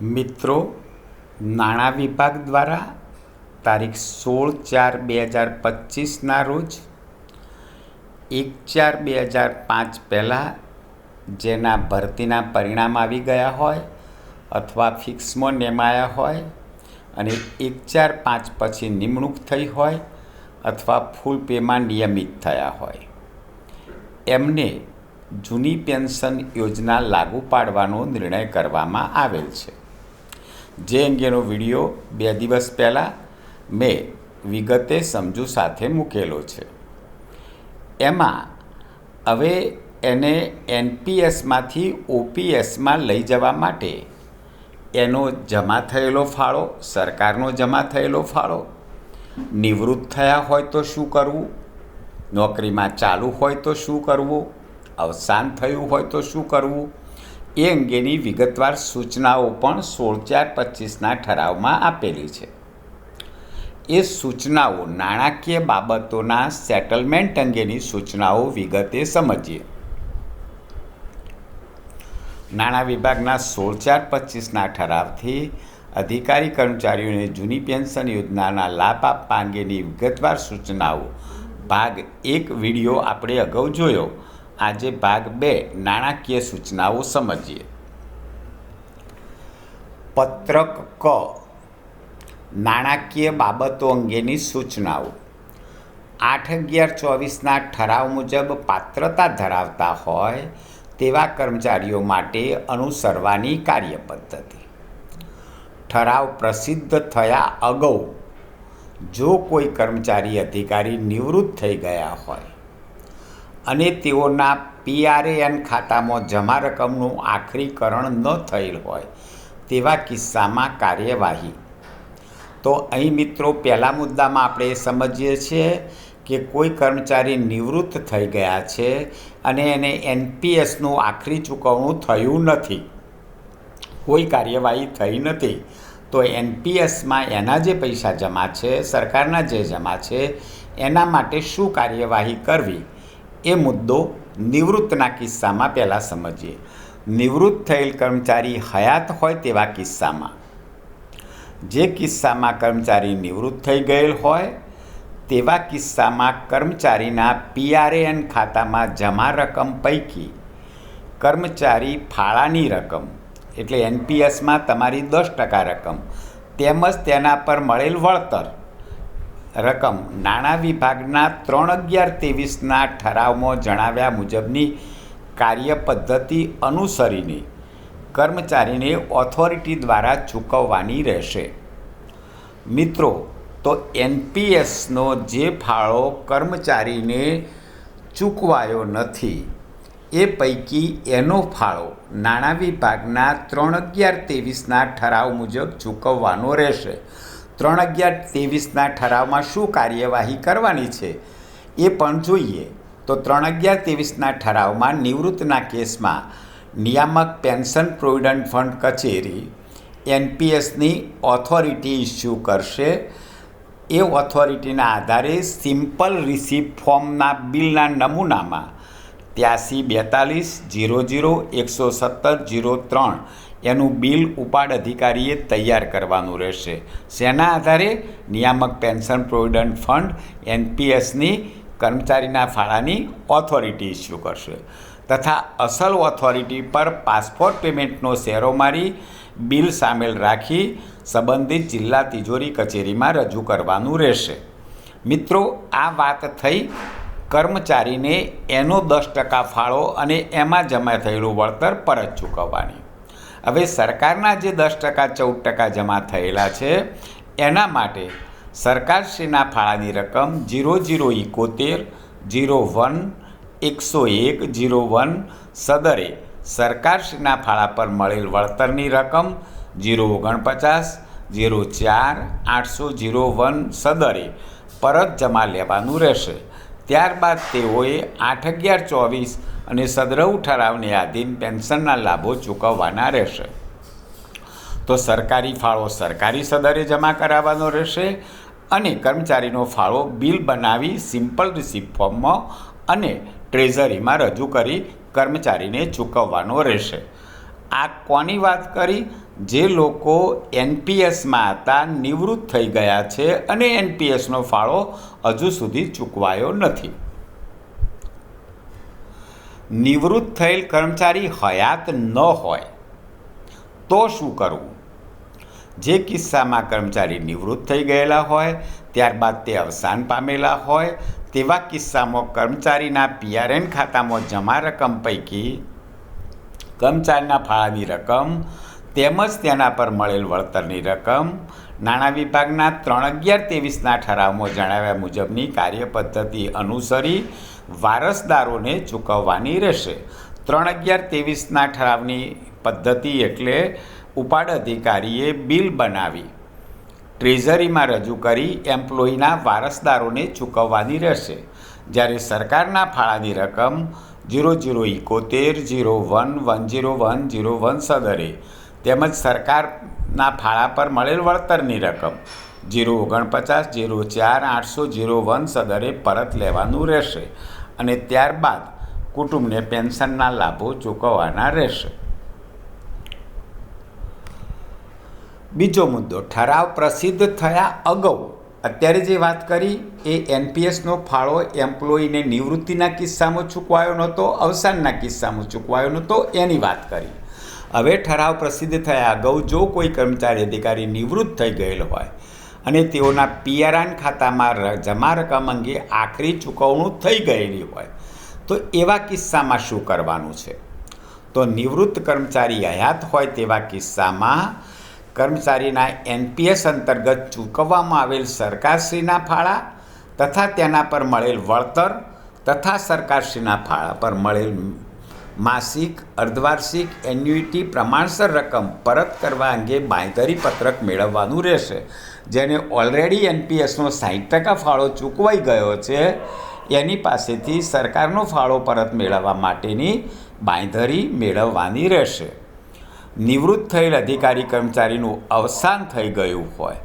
મિત્રો, નાણાં વિભાગ દ્વારા તારીખ સોળ ચાર બે હજાર પચીસના રોજ એક ચાર બે હજાર પાંચ પહેલાં જેના ભરતીના પરિણામ આવી ગયા હોય અથવા ફિક્સમાં નેમાયા હોય અને એક ચાર પાંચ પછી નિમણૂક થઈ હોય અથવા ફૂલ પેમાં નિયમિત થયા હોય. એમને જૂની પેન્શન યોજના લાગુ પાડવાનો નિર્ણય કરવામાં આવેલ છે. જે અંગેનો વીડિયો બે દિવસ પહેલાં મેં વિગતે સમજુ સાથે મૂકેલો છે. એમાં હવે એને એનપીએસમાંથી ઓપીએસમાં લઈ જવા માટે એનો જમા થયેલો ફાળો, સરકારનો જમા થયેલો ફાળો, નિવૃત્ત થયા હોય તો શું કરવું, નોકરીમાં ચાલુ હોય તો શું કરવું, અવસાન થયું હોય તો શું કરવું એ અંગેની વિગતવાર સૂચનાઓ પણ સોળ ચાર પચીસના ઠરાવમાં આપેલી છે. એ સૂચનાઓ નાણાકીય બાબતોના સેટલમેન્ટ અંગેની સૂચનાઓ વિગતે સમજીએ. નાણાં વિભાગના સોળ ચાર પચીસના ઠરાવથી અધિકારી કર્મચારીઓને જૂની પેન્શન યોજનાના લાભ આપવા અંગેની વિગતવાર સૂચનાઓ ભાગ એક વીડિયો આપણે અગાઉ જોયો. આજે ભાગ બે, નાણાકીય સૂચનાઓ સમજીએ. પત્રક ક. નાણાકીય બાબતો અંગેની સૂચનાઓ. આઠ અગિયાર ચોવીસના ઠરાવ મુજબ પાત્રતા ધરાવતા હોય તેવા કર્મચારીઓ માટે અનુસરવાની કાર્યપદ્ધતિ. ઠરાવ પ્રસિદ્ધ થયા અગાઉ જો કોઈ કર્મચારી અધિકારી નિવૃત્ત થઈ ગયા હોય અને તેઓના પીઆરએએન ખાતામાં જમા રકમનું આખરીકરણ ન થયેલ હોય તેવા કિસ્સામાં કાર્યવાહી. તો અહીં મિત્રો પહેલા મુદ્દામાં આપણે સમજીએ છીએ કે કોઈ કર્મચારી નિવૃત્ત થઈ ગયા છે અને એને એનપીએસનું આખરી ચૂકવણું થયું નથી. કોઈ કાર્યવાહી થઈ નથી. તો એનપીએસમાં એના જે પૈસા જમા છે, સરકારના જે જમા છે, એના માટે શું કાર્યવાહી કરવી? એ મુદ્દો નિવૃત્તના કિસ્સામાં પહેલાં સમજીએ. નિવૃત્ત થયેલ કર્મચારી હયાત હોય તેવા કિસ્સામાં. જે કિસ્સામાં કર્મચારી નિવૃત્ત થઈ ગયેલ હોય, તેવા કિસ્સામાં કર્મચારીના પીઆરએએન ખાતામાં જમા રકમ પૈકી કર્મચારી ફાળાની રકમ, એટલે એનપીએસમાં તમારી દસ ટકા રકમ, તેમજ તેના પર મળેલ વળતર રકમ નાણાં વિભાગના ત્રણ અગિયાર ત્રેવીસના ઠરાવમાં જણાવ્યા મુજબની કાર્ય પદ્ધતિ અનુસરીને કર્મચારીને ઓથોરિટી દ્વારા ચૂકવવાની રહેશે. મિત્રો, તો એનપીએસનો જે ફાળો કર્મચારીને ચૂકવાયો નથી, એ પૈકી એનો ફાળો નાણાં વિભાગના ત્રણ અગિયાર ત્રેવીસના ઠરાવ મુજબ ચૂકવવાનો રહેશે. ત્રણ અગિયાર ત્રેવીસના ઠરાવમાં શું કાર્યવાહી કરવાની છે એ પણ જોઈએ. તો ત્રણ અગિયાર ત્રેવીસના ઠરાવમાં નિવૃત્તના કેસમાં નિયામક પેન્શન પ્રોવિડન્ટ ફંડ કચેરી, એનપીએસની ઓથોરિટી ઇસ્યુ કરશે. એ ઓથોરિટીના આધારે સિમ્પલ રિસીપ્ટ ફોર્મના બિલના નમૂનામાં ત્યાસી બેતાલીસ, જીરો જીરો, એકસો સત્તર, જીરો ત્રણ એનું બિલ ઉપાડ અધિકારીએ તૈયાર કરવાનું રહેશે. શેના આધારે? નિયામક પેન્શન પ્રોવિડન્ટ ફંડ એનપીએસની કર્મચારીના ફાળાની ઓથોરિટી ઇસ્યુ કરશે તથા અસલ ઓથોરિટી પર પાસપોર્ટ પેમેન્ટનો શેરો મારી બિલ સામેલ રાખી સંબંધિત જિલ્લા તિજોરી કચેરીમાં રજૂ કરવાનું રહેશે. મિત્રો, આ વાત થઈ કર્મચારીને એનો દસ ટકા ફાળો અને એમાં જમા થયેલું વળતર પરત ચૂકવવાની. હવે સરકારના જે દસ ટકા, ચૌદ ટકા જમા થયેલા છે, એના માટે સરકારશ્રીના ફાળાની રકમ જીરો જીરો ઇકોતેર જીરો વન, એકસો એક, જીરો વન સદરે સરકારશ્રીના ફાળા પર મળેલ વળતરની રકમ જીરો ઓગણપચાસ, જીરો ચાર, આઠસો જીરો વન સદરે પરત જમા લેવાનું રહેશે. ત્યારબાદ તેઓએ આઠ અગિયાર ચોવીસ અને સદરવ ઠરાવને આધીન પેન્શનના લાભો ચૂકવવાના રહેશે. તો સરકારી ફાળો સરકારી સદરે જમા કરાવવાનો રહેશે અને કર્મચારીનો ફાળો બિલ બનાવી સિમ્પલ રિસિપ્ટ ફોર્મમાં અને ટ્રેઝરીમાં રજૂ કરી કર્મચારીને ચૂકવવાનો રહેશે. આ કોની વાત કરી? જે લોકો એનપીએસમાં હતા, નિવૃત્ત થઈ ગયા છે અને એનપીએસનો ફાળો હજુ સુધી ચૂકવાયો નથી. નિવૃત્ત થયેલ કર્મચારી હયાત ન હોય, તો શું કરવું? જે કિસ્સામાં કર્મચારી નિવૃત્ત થઈ ગયેલા હોય, ત્યારબાદ તે અવસાન પામેલા હોય, તેવા કિસ્સામાં કર્મચારીના પીઆરએન ખાતામાં જમા રકમ પૈકી કર્મચારીના ફાળાની રકમ તેમજ તેના પર મળેલ વળતરની રકમ નાણાં વિભાગના ત્રણ અગિયાર ત્રેવીસના ઠરાવમાં જણાવ્યા મુજબની કાર્યપદ્ધતિ અનુસરી વારસદારોને ચૂકવવાની રહેશે. ત્રણ અગિયાર ત્રેવીસના ઠરાવની પદ્ધતિ એટલે ઉપાડ અધિકારીએ બિલ બનાવી, ટ્રેઝરીમાં રજૂ કરી એમ્પ્લોયીના વારસદારોને ચૂકવવાની રહેશે. જ્યારે સરકારના ફાળાની રકમ zero zero ઇકોતેર, zero one one zero one zero one સદરે તેમજ સરકારના ફાળા પર મળેલ વળતરની રકમ જીરો ઓગણપચાસ, જીરો ચાર, આઠસો, જીરો વન સદરે પરત લેવાનું રહેશે અને ત્યારબાદ કુટુંબને પેન્શનના લાભો ચૂકવવાના રહેશે. બીજો મુદ્દો, ઠરાવ પ્રસિદ્ધ થયા અગાઉ, અત્યારે જે વાત કરી, એ એનપીએસનો ફાળો એમ્પ્લોયીને નિવૃત્તિના કિસ્સામાં ચૂકવાયો નહોતો, અવસાનના કિસ્સામાં ચૂકવાયો નહોતો, એની વાત કરી. હવે ઠરાવ પ્રસિદ્ધ થયા અગાઉ જો કોઈ કર્મચારી અધિકારી નિવૃત્ત થઈ ગયેલો હોય અને તેઓના પીઆરઆન ખાતામાં જમા રકમ અંગે આખરી ચૂકવણું થઈ ગયેલી હોય, તો એવા કિસ્સામાં શું કરવાનું છે? તો નિવૃત્ત કર્મચારી હયાત હોય તેવા કિસ્સામાં કર્મચારીના એનપીએસ અંતર્ગત ચૂકવવામાં આવેલ સરકારશ્રીના ફાળા તથા તેના પર મળેલ વળતર તથા સરકારશ્રીના ફાળા પર મળેલ માસિક, અર્ધવાર્ષિક, એન્યુઇટી, પ્રમાણસર રકમ પરત કરવા અંગે બાંયધરી પત્રક મેળવવાનું રહેશે. જેને ઓલરેડી એનપીએસનો સાહીઠ ટકા ફાળો ચૂકવાઈ ગયો છે, એની પાસેથી સરકારનો ફાળો પરત મેળવવા માટેની બાંયધરી મેળવવાની રહેશે. નિવૃત્ત થયેલ અધિકારી કર્મચારીનું અવસાન થઈ ગયું હોય,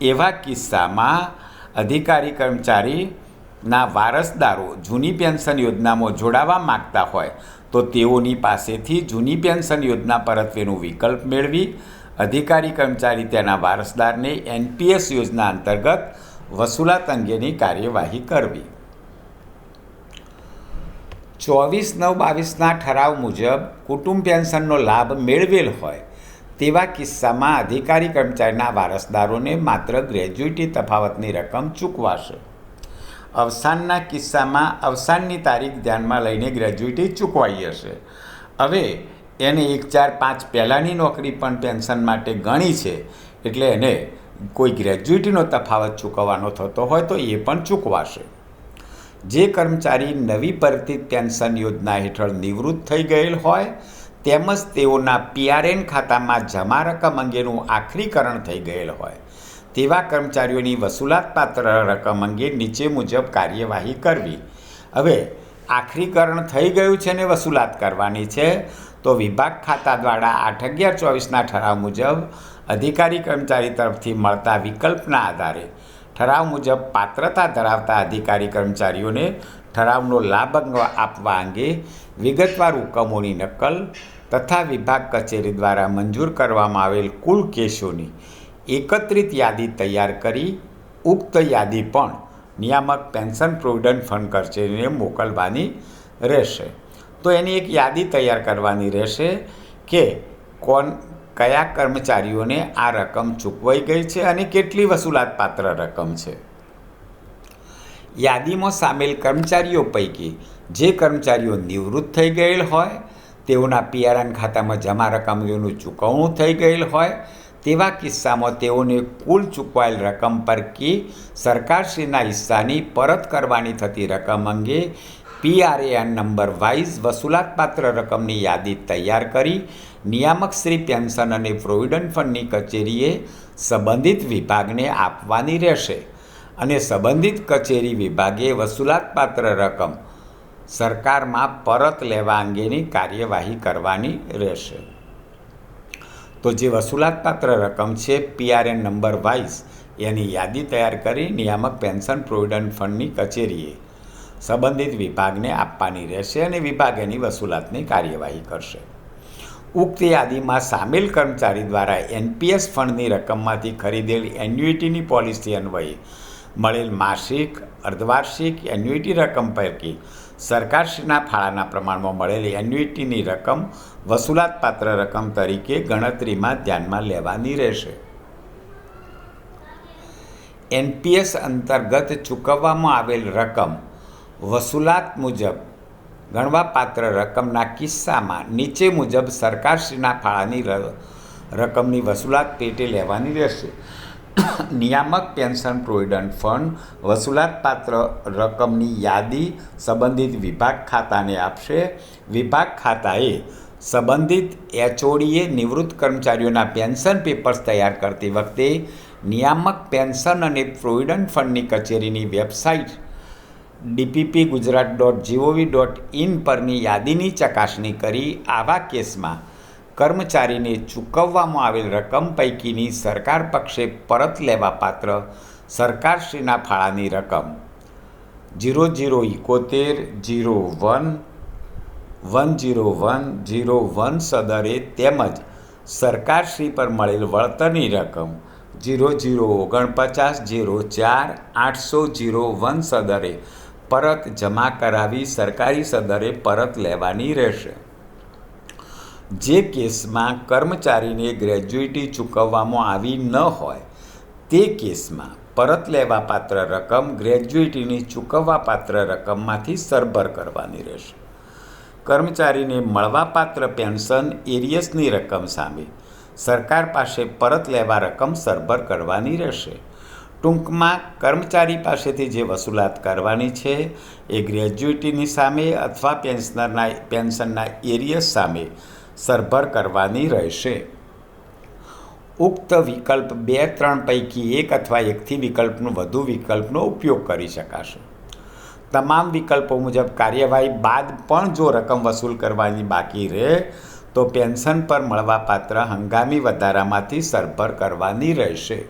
એવા કિસ્સામાં અધિકારી કર્મચારીના વારસદારો જૂની પેન્શન યોજનામાં જોડાવા માગતા હોય તો તેઓની પાસેથી જૂની પેન્શન યોજના પરત્વેનું વિકલ્પ મેળવી અધિકારી કર્મચારી તેના વારસદારને એનપીએસ યોજના અંતર્ગત વસૂલાત અંગેની કાર્યવાહી કરવી. ચોવીસ નવ બાવીસના ઠરાવ મુજબ કુટુંબ પેન્શનનો લાભ મેળવેલ હોય તેવા કિસ્સામાં અધિકારી કર્મચારીના વારસદારોને માત્ર ગ્રેજ્યુટી તફાવતની રકમ ચૂકવાશે. અવસાનના કિસ્સામાં અવસાનની તારીખ ધ્યાનમાં લઈને ગ્રેજ્યુટી ચૂકવાઈ હશે હવે એને એક, ચાર, પાંચ પહેલાંની નોકરી પણ પેન્શન માટે ગણી છે, એટલે એને કોઈ ગ્રેજ્યુટીનો તફાવત ચૂકવવાનો થતો હોય તો એ પણ ચૂકવાશે. જે કર્મચારી નવી ભરતી પેન્શન યોજના હેઠળ નિવૃત્ત થઈ ગયેલ હોય, તેમજ તેઓના પીઆરએન ખાતામાં જમા રકમ અંગેનું આખરીકરણ થઈ ગયેલ હોય તેવા કર્મચારીઓની વસૂલાતપાત્ર રકમ અંગે નીચે મુજબ કાર્યવાહી કરવી. હવે, આખરીકરણ થઈ ગયું છે ને વસૂલાત કરવાની છે, તો વિભાગ ખાતા દ્વારા આઠ અગિયાર ચોવીસના ઠરાવ મુજબ અધિકારી કર્મચારી તરફથી મળતા વિકલ્પના આધારે ઠરાવ મુજબ પાત્રતા ધરાવતા અધિકારી કર્મચારીઓને ઠરાવનો લાભ આપવા અંગે વિગતવાર હુકમોની નકલ તથા વિભાગ કચેરી દ્વારા મંજૂર કરવામાં આવેલ કુલ કેસોની એકત્રિત યાદી તૈયાર કરી, ઉક્ત યાદી પણ નિયામક પેન્શન પ્રોવિડન્ટ ફંડ કચેરીને મોકલવાની રહેશે. તો એની એક યાદી તૈયાર કરવાની રહેશે કે કોણ, કયા કર્મચારીઓને આ રકમ ચૂકવાઈ ગઈ છે અને કેટલી વસૂલાત પાત્ર રકમ છે. યાદીમાં સામેલ કર્મચારીઓ પૈકી જે કર્મચારીઓ નિવૃત્ત થઈ ગયેલ હોય, તેઓના પીઆરએન ખાતામાં જમા રકમોનું ચૂકવણું થઈ ગયેલ હોય તેવા કિસ્સામાં તેઓને કુલ ચૂકવાયેલ રકમ પરકી સરકારશ્રીના હિસ્સાની પરત કરવાની થતી રકમ અંગે પીઆરએએન નંબર વાઇઝ વસૂલાતપાત્ર રકમની યાદી તૈયાર કરી નિયામક શ્રી પેન્શન અને પ્રોવિડન્ટ ફંડની કચેરીએ સંબંધિત વિભાગને આપવાની રહેશે અને સંબંધિત કચેરી વિભાગે વસૂલાતપાત્ર રકમ સરકારમાં પરત લેવા અંગેની કાર્યવાહી કરવાની રહેશે. તો જે વસૂલાતપાત્ર રકમ છે પીઆરએન નંબર વાઇસ એની યાદી તૈયાર કરી નિયામક પેન્શન પ્રોવિડન્ટ ફંડની કચેરીએ સંબંધિત વિભાગને આપવાની રહેશે અને વિભાગ એની વસૂલાતની કાર્યવાહી કરશે. ઉક્ત યાદીમાં સામેલ કર્મચારી દ્વારા એનપીએસ ફંડની રકમમાંથી ખરીદેલી એન્યુઇટીની પોલિસી અન્વયે મળેલ માસિક, અર્ધવાર્ષિક એન્યુઇટી રકમ પૈકી સરકારશ્રીના ફાળાના પ્રમાણમાં મળેલી એન્યુઇટીની રકમ વસૂલાતપાત્ર રકમ તરીકે ગણતરીમાં ધ્યાનમાં લેવાની રહેશે. એનપીએસ અંતર્ગત ચૂકવવામાં આવેલ રકમ વસૂલાત મુજબ ગણવાપાત્ર રકમના કિસ્સામાં નીચે મુજબ સરકારશ્રીના ફાળાની રકમની વસૂલાત પેટે લેવાની રહેશે. નિયામક પેન્શન પ્રોવિડન્ટ ફંડ વસૂલાતપાત્ર રકમની યાદી સંબંધિત વિભાગ ખાતાને આપશે. વિભાગ ખાતાએ સંબંધિત એચઓડીએ નિવૃત્ત કર્મચારીઓના પેન્શન પેપર્સ તૈયાર કરતી વખતે નિયામક પેન્શન અને પ્રોવિડન્ટ ફંડની કચેરીની website DPP Gujarat dot GOV dot in પરની યાદીની ચકાસણી કરી આવા કેસમાં કર્મચારીને ચૂકવવામાં આવેલ રકમ પૈકીની સરકાર પક્ષે પરત લેવા પાત્ર સરકારશ્રીના ફાળાની રકમ. Zero zero ઇકોતેર, zero one one zero one zero one સદરે તેમજ સરકારશ્રી પર મળેલ વળતરની રકમ જીરો જીરો ઓગણપચાસ, જીરો ચાર, આઠસો જીરો વન સદરે પરત જમા કરાવી સરકારી સદરે પરત લેવાની રહેશે. જે કેસમાં કર્મચારીને ગ્રેજ્યુઇટી ચૂકવવામાં આવી ન હોય, તે કેસમાં પરત લેવા પાત્ર રકમ ગ્રેજ્યુઇટીની ચૂકવવા પાત્ર રકમમાંથી સરભર કરવાની રહેશે. કર્મચારીને મળવાપાત્ર પેન્શન એરિયસની રકમ સામે સરકાર પાસે પરત લેવા રકમ સરભર કરવાની રહેશે. ટૂંકમાં કર્મચારી પાસેથી જે વસૂલાત કરવાની છે, એ ગ્રેજ્યુઇટીની સામે અથવા પેન્શનરના, પેન્શનના એરિયસ સામે સરભર કરવાની રહેશે. ઉક્ત વિકલ્પ બે ત્રણ પૈકી એક અથવા એકથી વિકલ્પનો વધુ વિકલ્પનો ઉપયોગ કરી શકાશે. તમામ વિકલ્પો મુજબ કાર્યવાહી બાદ પણ જો રકમ વસૂલ કરવાની બાકી રહે, તો પેન્શન પર મળવાપાત્ર હંગામી વધારામાંથી સરભર કરવાની રહેશે.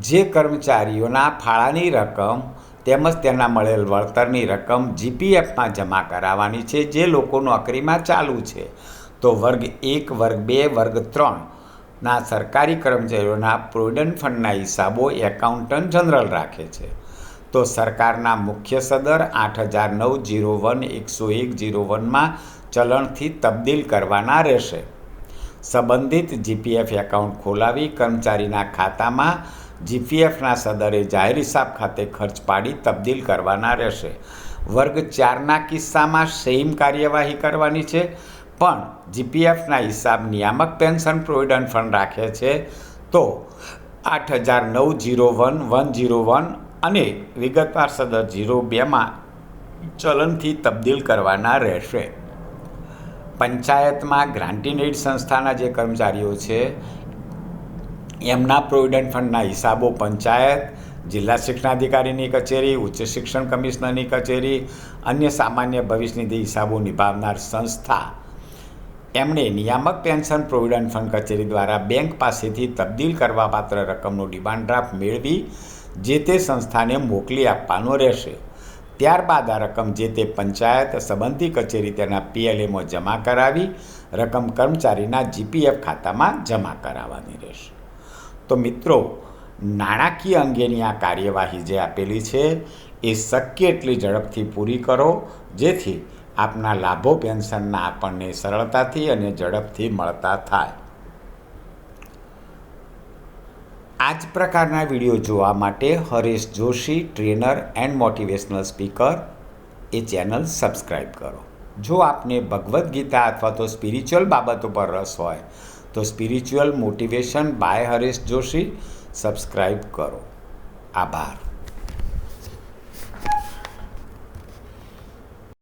જે કર્મચારીઓના ફાળાની રકમ તેમજ તેના મળેલ વળતરની રકમ જીપીએફમાં જમા કરાવવાની છે, જે લોકો નોકરીમાં ચાલુ છે. તો વર્ગ એક, વર્ગ બે, વર્ગ ત્રણના સરકારી કર્મચારીઓના પ્રોવિડન્ટ ફંડના હિસાબો એકાઉન્ટન્ટ જનરલ રાખે છે. તો સરકારના મુખ્ય સદર આઠ હજાર નવ જીરો વન એકસો એક જીરો વનમાં ચલણથી તબદીલ કરવાના રહેશે. સંબંધિત જીપીએફ એકાઉન્ટ ખોલાવી કર્મચારીના ખાતામાં જીપીએફના સદરે જાહેર હિસાબ ખાતે ખર્ચ પાડી તબદીલ કરવાના રહેશે. વર્ગ ચારના કિસ્સામાં સેમ કાર્યવાહી કરવાની છે, પણ જીપીએફના હિસાબ નિયામક પેન્શન પ્રોવિડન્ટ ફંડ રાખે છે. તો આઠ હજાર નવ zero one one zero one અને વિગતવાર સદર જીરો બેમાં ચલનથી તબદીલ કરવાના રહેશે. પંચાયતમાં ગ્રાન્ટીનેડ સંસ્થાના જે કર્મચારીઓ છે એમના પ્રોવિડન્ટ ફંડના હિસાબો પંચાયત, જિલ્લા શિક્ષણાધિકારીની કચેરી, ઉચ્ચ શિક્ષણ કમિશનરની કચેરી, અન્ય સામાન્ય ભવિષ્ય નિધિ હિસાબો નિભાવનાર સંસ્થા. એમણે નિયામક પેન્શન પ્રોવિડન્ટ ફંડ કચેરી દ્વારા બેંક પાસેથી તબદીલ કરવા પાત્ર રકમનો ડિમાન્ડ ડ્રાફ્ટ મેળવી, જે તે સંસ્થાને મોકલી આપવાનો રહેશે. ત્યારબાદ આ રકમ જે તે પંચાયત સંબંધી કચેરી તેના પીએલએમાં જમા કરાવી, રકમ કર્મચારીના જીપીએફ ખાતામાં જમા કરાવવાની રહેશે. તો મિત્રો, નાણાકીય અંગેની આ કાર્યવાહી જે આપેલી છે, એ શક્ય એટલી ઝડપથી પૂરી કરો, જેથી આપના લાભો પેન્શનના આપણને સરળતાથી અને ઝડપથી મળતા થાય. આ જ પ્રકારના વીડિયો જોવા માટે Haresh Joshi, trainer and motivational speaker, A channel subscribe કરો. જો આપને ભગવદ્ ગીતા અથવા તો સ્પિરિચ્યુઅલ બાબતો પર રસ હોય તો spiritual motivation by Haresh Joshi subscribe કરો. આભાર.